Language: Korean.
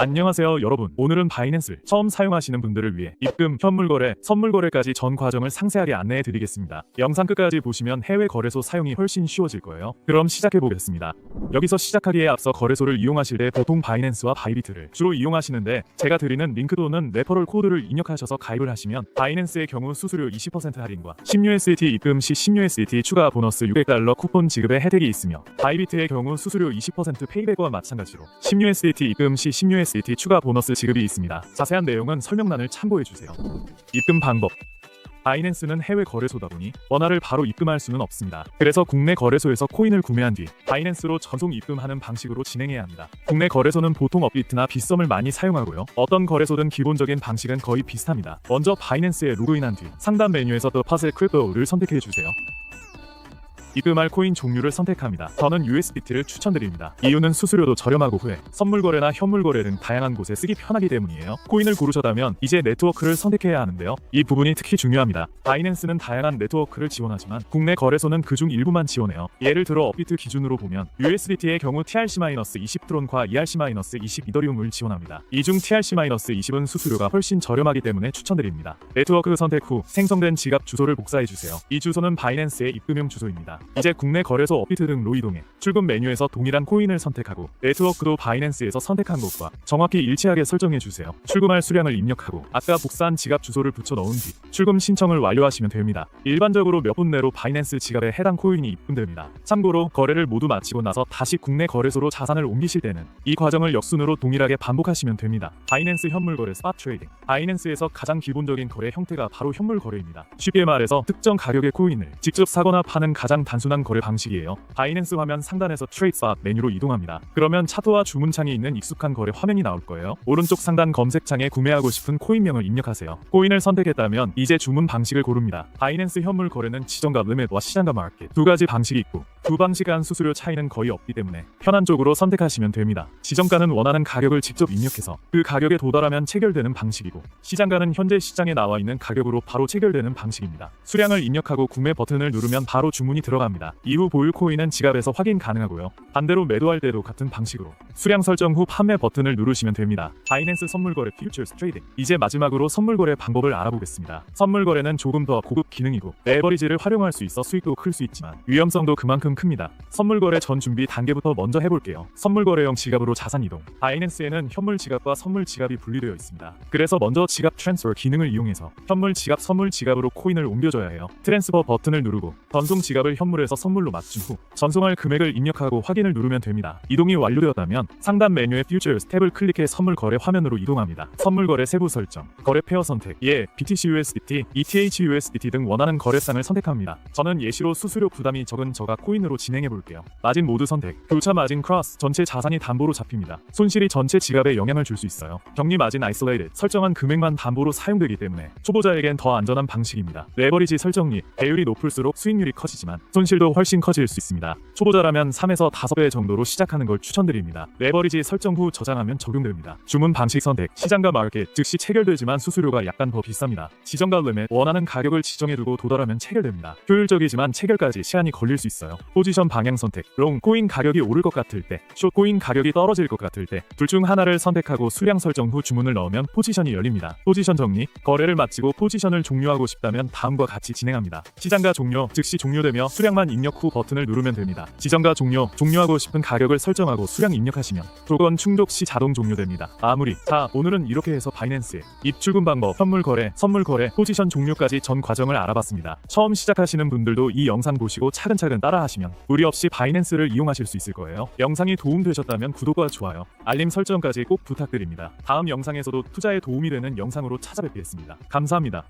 안녕하세요 여러분. 오늘은 바이낸스를 처음 사용하시는 분들을 위해 입금, 현물거래, 선물거래까지 전 과정을 상세하게 안내해 드리겠습니다. 영상 끝까지 보시면 해외 거래소 사용이 훨씬 쉬워질 거예요. 그럼 시작해 보겠습니다. 여기서 시작하기에 앞서 거래소를 이용하실 때 보통 바이낸스와 바이비트를 주로 이용하시는데 제가 드리는 링크 또는 레퍼럴 코드를 입력하셔서 가입을 하시면 바이낸스의 경우 수수료 20% 할인과 10USDT 입금 시 10USDT 추가 보너스 600달러 쿠폰 지급의 혜택이 있으며 바이비트의 경우 수수료 20% 페이백과 마찬가지로 10USDT 입금 시 10USDT 추가 보너스 지급이 있습니다. 자세한 내용은 설명란을 참고해 주세요. 입금 방법 바이낸스는 해외 거래소다 보니 원화를 바로 입금할 수는 없습니다. 그래서 국내 거래소에서 코인을 구매한 뒤 바이낸스로 전송 입금하는 방식으로 진행해야 합니다. 국내 거래소는 보통 업비트나 빗썸을 많이 사용하고요. 어떤 거래소든 기본적인 방식은 거의 비슷합니다. 먼저 바이낸스에 로그인한 뒤 상단 메뉴에서 Deposit Crypto를 선택해 주세요. 입금할 코인 종류를 선택합니다. 저는 USDT를 추천드립니다. 이유는 수수료도 저렴하고 후에 선물 거래나 현물 거래 등 다양한 곳에 쓰기 편하기 때문이에요. 코인을 고르셨다면 이제 네트워크를 선택해야 하는데요. 이 부분이 특히 중요합니다. 바이낸스는 다양한 네트워크를 지원하지만 국내 거래소는 그중 일부만 지원해요. 예를 들어 업비트 기준으로 보면 USDT의 경우 TRC-20 트론과 ERC-20 이더리움을 지원합니다. 이 중 TRC-20은 수수료가 훨씬 저렴하기 때문에 추천드립니다. 네트워크 선택 후 생성된 지갑 주소를 복사해 주세요. 이 주소는 바이낸스의 입금용 주소입니다. 이제 국내 거래소 업비트 등 로 이동해 출금 메뉴에서 동일한 코인을 선택하고 네트워크도 바이낸스에서 선택한 곳과 정확히 일치하게 설정해 주세요. 출금할 수량을 입력하고 아까 복사한 지갑 주소를 붙여 넣은 뒤 출금 신청을 완료하시면 됩니다. 일반적으로 몇 분 내로 바이낸스 지갑에 해당 코인이 입금됩니다. 참고로 거래를 모두 마치고 나서 다시 국내 거래소로 자산을 옮기실 때는 이 과정을 역순으로 동일하게 반복하시면 됩니다. 바이낸스 현물 거래 스팟 트레이딩 바이낸스에서 가장 기본적인 거래 형태가 바로 현물 거래입니다. 쉽게 말해서 특정 가격의 코인을 직접 사거나 파는 가장 단 순한 거래 방식이에요. 바이낸스 화면 상단에서 트레이드 스팟 메뉴로 이동합니다. 그러면 차트와 주문창에 있는 익숙한 거래 화면이 나올 거예요. 오른쪽 상단 검색창에 구매하고 싶은 코인명을 입력하세요. 코인을 선택했다면 이제 주문 방식을 고릅니다. 바이낸스 현물 거래는 지정과 리밋과 시장과 마켓 두 가지 방식이 있고 두 방식 간 수수료 차이는 거의 없기 때문에 편한 쪽으로 선택하시면 됩니다. 지정가는 원하는 가격을 직접 입력해서 그 가격에 도달하면 체결되는 방식이고 시장가는 현재 시장에 나와 있는 가격으로 바로 체결되는 방식입니다. 수량을 입력하고 구매 버튼을 누르면 바로 주문이 들어 갑니다. 이후 보유 코인은 지갑에서 확인 가능하고요. 반대로 매도할 때도 같은 방식으로 수량 설정 후 판매 버튼을 누르시면 됩니다. 바이낸스 선물 거래 퓨처스 트레이딩 이제 마지막으로 선물 거래 방법을 알아보겠습니다. 선물 거래는 조금 더 고급 기능이고 레버리지를 활용할 수 있어 수익도 클 수 있지만 위험성도 그만큼 큽니다. 선물 거래 전 준비 단계부터 먼저 해볼게요. 선물 거래형 지갑으로 자산 이동. 바이낸스에는 현물 지갑과 선물 지갑이 분리되어 있습니다. 그래서 먼저 지갑 트랜스퍼 기능을 이용해서 현물 지갑 선물 지갑으로 코인을 옮겨줘야 해요. 트랜스퍼 버튼을 누르고 전송 지갑을 현물 에서 선물로 맞춘 후 전송할 금액을 입력하고 확인을 누르면 됩니다. 이동이 완료되었다면 상단 메뉴의 Futures 탭을 클릭해 선물 거래 화면으로 이동합니다. 선물 거래 세부 설정, 거래 페어 선택, 예, BTC USDT, ETH USDT 등 원하는 거래상을 선택합니다. 저는 예시로 수수료 부담이 적은 저가 코인으로 진행해 볼게요. 마진 모드 선택, 교차 마진 크로스, 전체 자산이 담보로 잡힙니다. 손실이 전체 지갑에 영향을 줄 수 있어요. 격리 마진 아이솔레이드, 설정한 금액만 담보로 사용되기 때문에 초보자에겐 더 안전한 방식입니다. 레버리지 설정리, 배율이 높을수록 수익률이 커지지만 손실도 훨씬 커질 수 있습니다. 초보자라면 3에서 5배 정도로 시작하는 걸 추천드립니다. 레버리지 설정 후 저장하면 적용됩니다. 주문 방식 선택, 시장과 마켓, 즉시 체결되지만 수수료가 약간 더 비쌉니다. 지정과 리밋, 원하는 가격을 지정해두고 도달하면 체결됩니다. 효율적이지만 체결까지 시간이 걸릴 수 있어요. 포지션 방향 선택, 롱, 코인 가격이 오를 것 같을 때, 숏, 코인 가격이 떨어질 것 같을 때, 둘 중 하나를 선택하고 수량 설정 후 주문을 넣으면 포지션이 열립니다. 포지션 정리, 거래를 마치고 포지션을 종료하고 싶다면 다음과 같이 진행합니다. 시장가 종료, 즉시 종료되며 수량만 입력 후 버튼을 누르면 됩니다. 지정가 종료, 종료하고 싶은 가격을 설정하고 수량 입력하시면 조건 충족 시 자동 종료됩니다. 마무리. 자, 오늘은 이렇게 해서 바이낸스의 입출금 방법, 현물 거래, 선물 거래, 포지션 종료까지 전 과정을 알아봤습니다. 처음 시작하시는 분들도 이 영상 보시고 차근차근 따라하시면 무리 없이 바이낸스를 이용하실 수 있을 거예요. 영상이 도움되셨다면 구독과 좋아요, 알림 설정까지 꼭 부탁드립니다. 다음 영상에서도 투자에 도움이 되는 영상으로 찾아뵙겠습니다. 감사합니다.